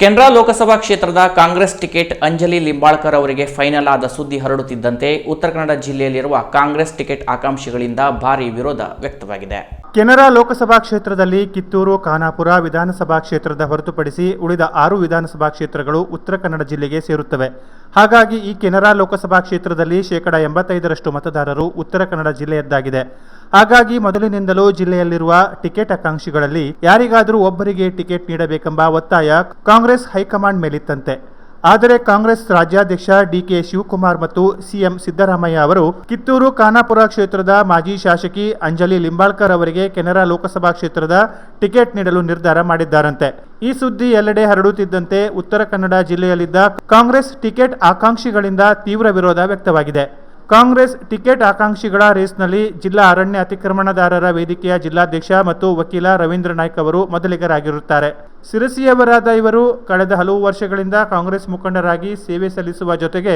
ಕೆನರಾ ಲೋಕಸಭಾ ಕ್ಷೇತ್ರದ ಕಾಂಗ್ರೆಸ್ ಟಿಕೆಟ್ ಅಂಜಲಿ ಲಿಂಬಾಳ್ಕರ್ ಅವರಿಗೆ ಫೈನಲ್ ಆದ ಸುದ್ದಿ ಹರಡುತ್ತಿದ್ದಂತೆ ಉತ್ತರ ಕನ್ನಡ ಜಿಲ್ಲೆಯಲ್ಲಿರುವ ಕಾಂಗ್ರೆಸ್ ಟಿಕೆಟ್ ಆಕಾಂಕ್ಷಿಗಳಿಂದ ಭಾರೀ ವಿರೋಧ ವ್ಯಕ್ತವಾಗಿದೆ. ಕೆನರಾ ಲೋಕಸಭಾ ಕ್ಷೇತ್ರದಲ್ಲಿ ಕಿತ್ತೂರು, ಖಾನಾಪುರ ವಿಧಾನಸಭಾ ಕ್ಷೇತ್ರದ ಹೊರತುಪಡಿಸಿ ಉಳಿದ ಆರು ವಿಧಾನಸಭಾ ಕ್ಷೇತ್ರಗಳು ಉತ್ತರ ಕನ್ನಡ ಜಿಲ್ಲೆಗೆ ಸೇರುತ್ತವೆ. ಹಾಗಾಗಿ ಈ ಕೆನರಾ ಲೋಕಸಭಾ ಕ್ಷೇತ್ರದಲ್ಲಿ ಶೇಕಡ ಎಂಬತ್ತೈದರಷ್ಟು ಮತದಾರರು ಉತ್ತರ ಕನ್ನಡ ಜಿಲ್ಲೆಯದ್ದಾಗಿದೆ. ಹಾಗಾಗಿ ಮೊದಲಿನಿಂದಲೂ ಜಿಲ್ಲೆಯಲ್ಲಿರುವ ಟಿಕೆಟ್ ಆಕಾಂಕ್ಷಿಗಳಲ್ಲಿ ಯಾರಿಗಾದರೂ ಒಬ್ಬರಿಗೆ ಟಿಕೆಟ್ ನೀಡಬೇಕೆಂಬ ಒತ್ತಾಯ ಕಾಂಗ್ರೆಸ್ ಹೈಕಮಾಂಡ್ ಮೇಲಿತ್ತಂತೆ. ಆದರೆ ಕಾಂಗ್ರೆಸ್ ರಾಜ್ಯಾಧ್ಯಕ್ಷ ಡಿಕೆ ಶಿವಕುಮಾರ್ ಮತ್ತು ಸಿಎಂ ಸಿದ್ದರಾಮಯ್ಯ ಅವರು ಕಿತ್ತೂರು ಖಾನಾಪುರ ಕ್ಷೇತ್ರದ ಮಾಜಿ ಶಾಸಕಿ ಅಂಜಲಿ ಲಿಂಬಾಳ್ಕರ್ ಅವರಿಗೆ ಕೆನರಾ ಲೋಕಸಭಾ ಕ್ಷೇತ್ರದ ಟಿಕೆಟ್ ನೀಡಲು ನಿರ್ಧಾರ ಮಾಡಿದ್ದಾರಂತೆ. ಈ ಸುದ್ದಿ ಎಲ್ಲೆಡೆ ಹರಡುತ್ತಿದ್ದಂತೆ ಉತ್ತರ ಕನ್ನಡ ಜಿಲ್ಲೆಯಲ್ಲಿದ್ದ ಕಾಂಗ್ರೆಸ್ ಟಿಕೆಟ್ ಆಕಾಂಕ್ಷಿಗಳಿಂದ ತೀವ್ರ ವಿರೋಧ ವ್ಯಕ್ತವಾಗಿದೆ. ಕಾಂಗ್ರೆಸ್ ಟಿಕೆಟ್ ಆಕಾಂಕ್ಷಿಗಳ ರೇಸ್ನಲ್ಲಿ ಜಿಲ್ಲಾ ಅರಣ್ಯ ಅತಿಕ್ರಮಣದಾರರ ವೇದಿಕೆಯ ಜಿಲ್ಲಾಧ್ಯಕ್ಷ ಮತ್ತು ವಕೀಲ ರವೀಂದ್ರ ನಾಯ್ಕ ಅವರು ಮೊದಲಿಗರಾಗಿರುತ್ತಾರೆ. ಸಿರಸಿಯವರಾದ ಇವರು ಕಳೆದ ಹಲವು ವರ್ಷಗಳಿಂದ ಕಾಂಗ್ರೆಸ್ ಮುಖಂಡರಾಗಿ ಸೇವೆ ಸಲ್ಲಿಸುವ ಜೊತೆಗೆ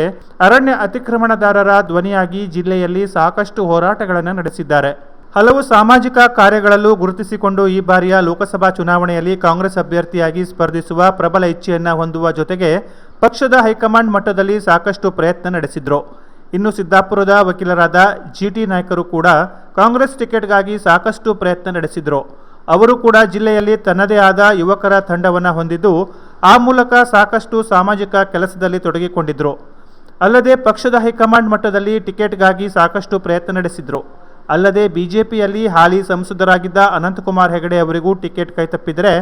ಅರಣ್ಯ ಅತಿಕ್ರಮಣದಾರರ ಧ್ವನಿಯಾಗಿ ಜಿಲ್ಲೆಯಲ್ಲಿ ಸಾಕಷ್ಟು ಹೋರಾಟಗಳನ್ನು ನಡೆಸಿದ್ದಾರೆ. ಹಲವು ಸಾಮಾಜಿಕ ಕಾರ್ಯಗಳಲ್ಲೂ ಗುರುತಿಸಿಕೊಂಡು ಈ ಬಾರಿಯ ಲೋಕಸಭಾ ಚುನಾವಣೆಯಲ್ಲಿ ಕಾಂಗ್ರೆಸ್ ಅಭ್ಯರ್ಥಿಯಾಗಿ ಸ್ಪರ್ಧಿಸುವ ಪ್ರಬಲ ಇಚ್ಛೆಯನ್ನು ಹೊಂದುವ ಜೊತೆಗೆ ಪಕ್ಷದ ಹೈಕಮಾಂಡ್ ಮಟ್ಟದಲ್ಲಿ ಸಾಕಷ್ಟು ಪ್ರಯತ್ನ ನಡೆಸಿದ್ರು. ಇನ್ನು ಸಿದ್ದಾಪುರದ ವಕೀಲರಾದ ಜಿ ಟಿ ನಾಯ್ಕರು ಕೂಡ ಕಾಂಗ್ರೆಸ್ ಟಿಕೆಟ್ಗಾಗಿ ಸಾಕಷ್ಟು ಪ್ರಯತ್ನ ನಡೆಸಿದರು. ಅವರು ಕೂಡ ಜಿಲ್ಲೆಯಲ್ಲಿ ತನ್ನದೇ ಆದ ಯುವಕರ ತಂಡವನ್ನು ಹೊಂದಿದ್ದು, ಆ ಮೂಲಕ ಸಾಕಷ್ಟು ಸಾಮಾಜಿಕ ಕೆಲಸದಲ್ಲಿ ತೊಡಗಿಕೊಂಡಿದ್ದರು ಅಲ್ಲದೆ ಪಕ್ಷದ ಹೈಕಮಾಂಡ್ ಮಟ್ಟದಲ್ಲಿ ಟಿಕೆಟ್ಗಾಗಿ ಸಾಕಷ್ಟು ಪ್ರಯತ್ನ ನಡೆಸಿದ್ರು. ಅಲ್ಲದೆ ಬಿಜೆಪಿಯಲ್ಲಿ ಹಾಲಿ ಸಂಸದರಾಗಿದ್ದ ಅನಂತಕುಮಾರ್ ಹೆಗಡೆ ಅವರಿಗೂ ಟಿಕೆಟ್ ಕೈತಪ್ಪಿದರೆ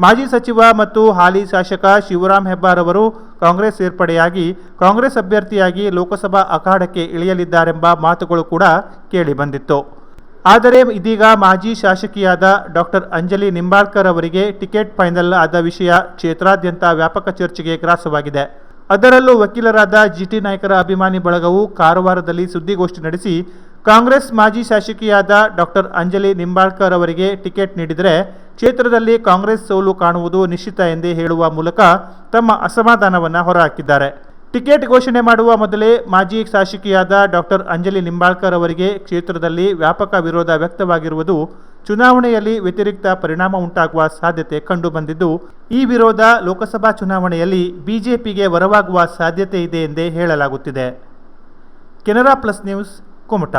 ಮಾಜಿ ಸಚಿವ ಮತ್ತು ಹಾಲಿ ಶಾಸಕ ಶಿವರಾಮ್ ಹೆಬ್ಬಾರ್ ಅವರು ಕಾಂಗ್ರೆಸ್ ಸೇರ್ಪಡೆಯಾಗಿ ಕಾಂಗ್ರೆಸ್ ಅಭ್ಯರ್ಥಿಯಾಗಿ ಲೋಕಸಭಾ ಅಖಾಡಕ್ಕೆ ಇಳಿಯಲಿದ್ದಾರೆಂಬ ಮಾತುಗಳು ಕೂಡ ಕೇಳಿಬಂದಿತ್ತು ಆದರೆ ಇದೀಗ ಮಾಜಿ ಶಾಸಕಿಯಾದ ಡಾಕ್ಟರ್ ಅಂಜಲಿ ನಿಂಬಾಳ್ಕರ್ ಅವರಿಗೆ ಟಿಕೆಟ್ ಫೈನಲ್ ಆದ ವಿಷಯ ಕ್ಷೇತ್ರಾದ್ಯಂತ ವ್ಯಾಪಕ ಚರ್ಚೆಗೆ ಗ್ರಾಸವಾಗಿದೆ. ಅದರಲ್ಲೂ ವಕೀಲರಾದ ಜಿಟಿ ನಾಯಕರ ಅಭಿಮಾನಿ ಬಳಗವು ಕಾರವಾರದಲ್ಲಿ ಸುದ್ದಿಗೋಷ್ಠಿ ನಡೆಸಿ ಕಾಂಗ್ರೆಸ್ ಮಾಜಿ ಶಾಸಕಿಯಾದ ಡಾಕ್ಟರ್ ಅಂಜಲಿ ನಿಂಬಾಳ್ಕರ್ ಅವರಿಗೆ ಟಿಕೆಟ್ ನೀಡಿದರೆ ಕ್ಷೇತ್ರದಲ್ಲಿ ಕಾಂಗ್ರೆಸ್ ಸೋಲು ಕಾಣುವುದು ನಿಶ್ಚಿತ ಎಂದೇ ಹೇಳುವ ಮೂಲಕ ತಮ್ಮ ಅಸಮಾಧಾನವನ್ನು ಹೊರಹಾಕಿದ್ದಾರೆ. ಟಿಕೆಟ್ ಘೋಷಣೆ ಮಾಡುವ ಮೊದಲೇ ಮಾಜಿ ಶಾಸಕಿಯಾದ ಡಾಕ್ಟರ್ ಅಂಜಲಿ ನಿಂಬಾಳ್ಕರ್ ಅವರಿಗೆ ಕ್ಷೇತ್ರದಲ್ಲಿ ವ್ಯಾಪಕ ವಿರೋಧ ವ್ಯಕ್ತವಾಗಿರುವುದು ಚುನಾವಣೆಯಲ್ಲಿ ವ್ಯತಿರಿಕ್ತ ಪರಿಣಾಮ ಉಂಟಾಗುವ ಸಾಧ್ಯತೆ ಕಂಡುಬಂದಿದ್ದು, ಈ ವಿರೋಧ ಲೋಕಸಭಾ ಚುನಾವಣೆಯಲ್ಲಿ ಬಿಜೆಪಿಗೆ ವರವಾಗುವ ಸಾಧ್ಯತೆ ಇದೆ ಎಂದೇ ಹೇಳಲಾಗುತ್ತಿದೆ. Canara plus news కొముట